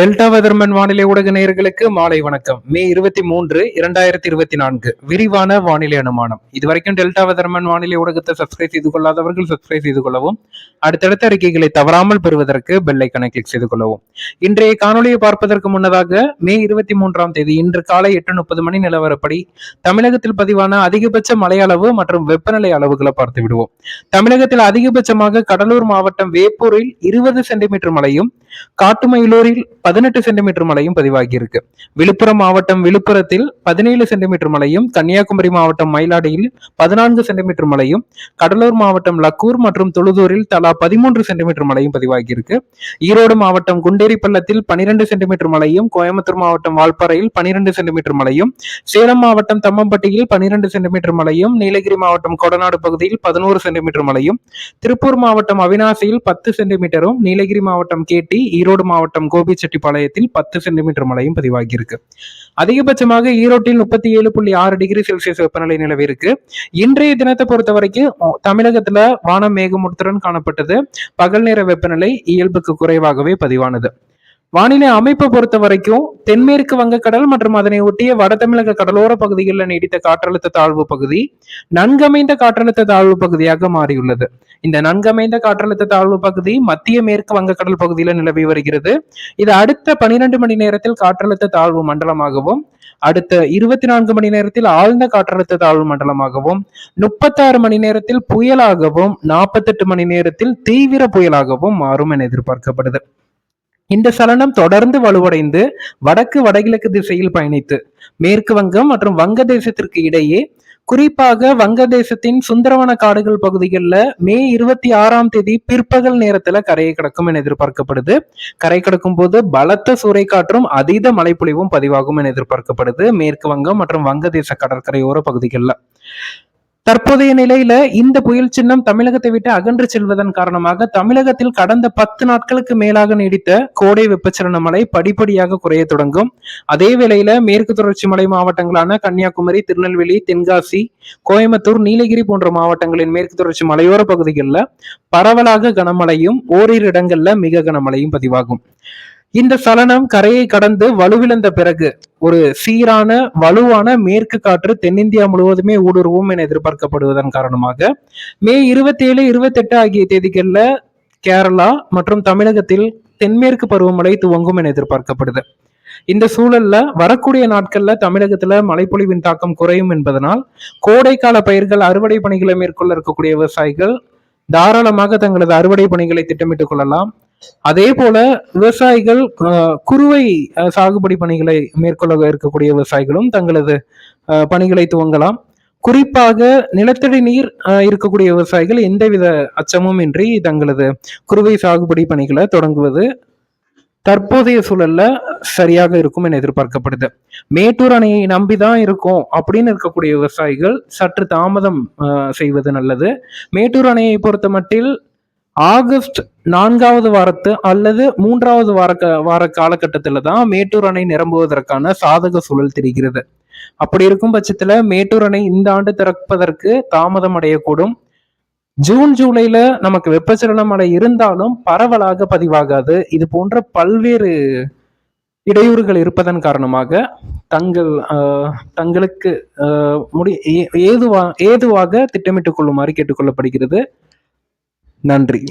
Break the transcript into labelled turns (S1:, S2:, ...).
S1: Delta weatherman வானிலை ஊடக நேயர்களுக்கு மாலை வணக்கம். மே இருபத்தி மூன்று இரண்டாயிரத்தி இருபத்தி நான்கு. விரிவான வானிலை அனுமானம். இதுவரைக்கும் டெல்டா வெதர்மன் வானிலை ஊடகத்தை சப்ஸ்கிரைப் செய்து கொள்ளாதவர்கள் சப்ஸ்கிரைப் செய்து கொள்ளவும் அடுத்தடுத்த அறிக்கைகளை தவறாமல் பெறுவதற்கு பெல்லைக்கனை கிளிக் செய்து கொள்ளவும். இன்றைய காணொலியை பார்ப்பதற்கு முன்னதாக மே இருபத்தி மூன்றாம் தேதி இன்று காலை எட்டு முப்பது மணி நிலவரப்படி தமிழகத்தில் பதிவான அதிகபட்ச மழை அளவு மற்றும் வெப்பநிலை அளவுகளை பார்த்து விடுவோம். தமிழகத்தில் அதிகபட்சமாக கடலூர் மாவட்டம் வேப்பூரில் இருபது சென்டிமீட்டர் மழையும் காட்டுமயிலூரில் பதினெட்டு சென்டிமீட்டர் மழையும் பதிவாகியிருக்கு. விழுப்புரம் மாவட்டம் விழுப்புரத்தில் பதினேழு சென்டிமீட்டர் மழையும் கன்னியாகுமரி மாவட்டம் மயிலாடியில் பதினான்கு சென்டிமீட்டர் மழையும் கடலூர் மாவட்டம் லக்கூர் மற்றும் தொழுதூரில் தலா பதிமூன்று சென்டிமீட்டர் மழையும் பதிவாகியிருக்கு. ஈரோடு மாவட்டம் குண்டேரி பள்ளத்தில் பனிரெண்டு சென்டிமீட்டர் மழையும் கோயம்புத்தூர் மாவட்டம் வால்பாறையில் பனிரெண்டு சென்டிமீட்டர் மழையும் சேலம் மாவட்டம் தம்மம்பட்டியில் பனிரெண்டு சென்டிமீட்டர் மழையும் நீலகிரி மாவட்டம் கொடநாடு பகுதியில் பதினோரு சென்டிமீட்டர் மழையும் திருப்பூர் மாவட்டம் அவினாசியில் பத்து சென்டிமீட்டரும் நீலகிரி மாவட்டம் கேட்டி ஈரோடு மாவட்டம் கோபிச்செட்டி கோபிச்செட்டிப்பாளையத்தில் பத்து சென்டிமீட்டர் மழையும் பதிவாகியிருக்கு. அதிகபட்சமாக ஈரோட்டில் முப்பத்தி ஏழு புள்ளி ஆறு டிகிரி செல்சியஸ் வெப்பநிலை நிலவி இருக்கு. இன்றைய தினத்தை பொறுத்த வரைக்கும் தமிழகத்துல வானம் மேகமூட்டத்துடன் காணப்பட்டது. பகல் நேர வெப்பநிலை இயல்புக்கு குறைவாகவே பதிவானது. வானிலை அமைப்பை பொறுத்த வரைக்கும் தென்மேற்கு வங்கக்கடல் மற்றும் அதனை ஒட்டிய வட தமிழக கடலோர பகுதிகளில் நீடித்த காற்றழுத்த தாழ்வு பகுதி நன்கமைந்த காற்றழுத்த தாழ்வு பகுதியாக மாறியுள்ளது. இந்த நன்கமைந்த காற்றழுத்த தாழ்வு பகுதி மத்திய மேற்கு வங்கக்கடல் பகுதியில் நிலவி வருகிறது. இது அடுத்த பனிரெண்டு மணி நேரத்தில் காற்றழுத்த தாழ்வு மண்டலமாகவும் அடுத்த இருபத்தி நான்கு மணி நேரத்தில் ஆழ்ந்த காற்றழுத்த தாழ்வு மண்டலமாகவும் முப்பத்தாறு மணி நேரத்தில் புயலாகவும் நாற்பத்தெட்டு மணி நேரத்தில் தீவிர புயலாகவும் மாறும் என எதிர்பார்க்கப்படுது. இந்த சலனம் தொடர்ந்து வலுவடைந்து வடக்கு வடகிழக்கு திசையில் பயணித்து மேற்கு வங்கம் மற்றும் வங்கதேசத்திற்கு இடையே குறிப்பாக வங்கதேசத்தின் சுந்தரவன காடுகள் பகுதிகளில் மே இருபத்தி ஆறாம் தேதி பிற்பகல் நேரத்துல கரையை கடக்கும் என எதிர்பார்க்கப்படுது. கரை கடக்கும் போது பலத்த சூறைக்காற்றும் அதீத மழைப்பொழிவும் பதிவாகும் என எதிர்பார்க்கப்படுது. மேற்கு வங்கம் மற்றும் வங்கதேச கடற்கரையோர பகுதிகளில். தற்போதைய நிலையில இந்த புயல் சின்னம் தமிழகத்தை விட்டு அகன்று செல்வதன் காரணமாக தமிழகத்தில் கடந்த பத்து நாட்களுக்கு மேலாக நீடித்த கோடை வெப்பச்சலன மழை படிப்படியாக குறைய தொடங்கும். அதே வேளையில மேற்கு தொடர்ச்சி மலை மாவட்டங்களான கன்னியாகுமரி திருநெல்வேலி தென்காசி கோயம்புத்தூர் நீலகிரி போன்ற மாவட்டங்களின் மேற்கு தொடர்ச்சி மலையோர பகுதிகளில் பரவலாக கனமழையும் ஓரிரு இடங்கள்ல மிக கனமழையும் பதிவாகும். இந்த சலனம் கரையை கடந்து வலுவிழந்த பிறகு ஒரு சீரான வலுவான மேற்கு காற்று தென்னிந்தியா முழுவதுமே ஊடுருவும் என எதிர்பார்க்கப்படுவதன் காரணமாக மே இருபத்தி ஏழு இருபத்தி எட்டு ஆகிய தேதிகளில் கேரளா மற்றும் தமிழகத்தில் தென்மேற்கு பருவமழை துவங்கும் என எதிர்பார்க்கப்படுது. இந்த சூழல்ல வரக்கூடிய நாட்கள்ல தமிழகத்துல மழைப்பொழிவின் தாக்கம் குறையும் என்பதனால் கோடைக்கால பயிர்கள் அறுவடை பணிகளை மேற்கொள்ள இருக்கக்கூடிய விவசாயிகள் தாராளமாக தங்களது அறுவடை பணிகளை திட்டமிட்டுக் கொள்ளலாம். அதே போல விவசாயிகள் குறுவை சாகுபடி பணிகளை மேற்கொள்ள இருக்கக்கூடிய விவசாயிகளும் தங்களது பணிகளை துவங்கலாம். குறிப்பாக நிலத்தடி நீர் இருக்கக்கூடிய விவசாயிகள் எந்தவித அச்சமும் இன்றி தங்களது குறுவை சாகுபடி பணிகளை தொடங்குவது தற்போதைய சூழல்ல சரியாக இருக்கும் என எதிர்பார்க்கப்படுது. மேட்டூர் அணையை நம்பிதான் இருக்கும் அப்படின்னு இருக்கக்கூடிய விவசாயிகள் சற்று தாமதம் செய்வது நல்லது. மேட்டூர் அணையை பொறுத்த மட்டில் ஆகஸ்ட் நான்காவது வாரத்து அல்லது மூன்றாவது வார வார காலகட்டத்தில் தான் மேட்டூர் அணை நிரம்புவதற்கான சாதக சூழல் தெரிகிறது. அப்படி இருக்கும் பட்சத்தில் மேட்டூர் அணை இந்த ஆண்டு திறப்பதற்கு தாமதம் அடையக்கூடும். ஜூன் ஜூலைல நமக்கு வெப்பச்சலன மழை இருந்தாலும் பரவலாக பதிவாகாது. இது போன்ற பல்வேறு இடையூறுகள் இருப்பதன் காரணமாக தங்கள் தங்களுக்கு முடி ஏதுவா ஏதுவாக திட்டமிட்டுக் கொள்ளுமாறு கேட்டுக்கொள்ளப்படுகிறது நன்றி.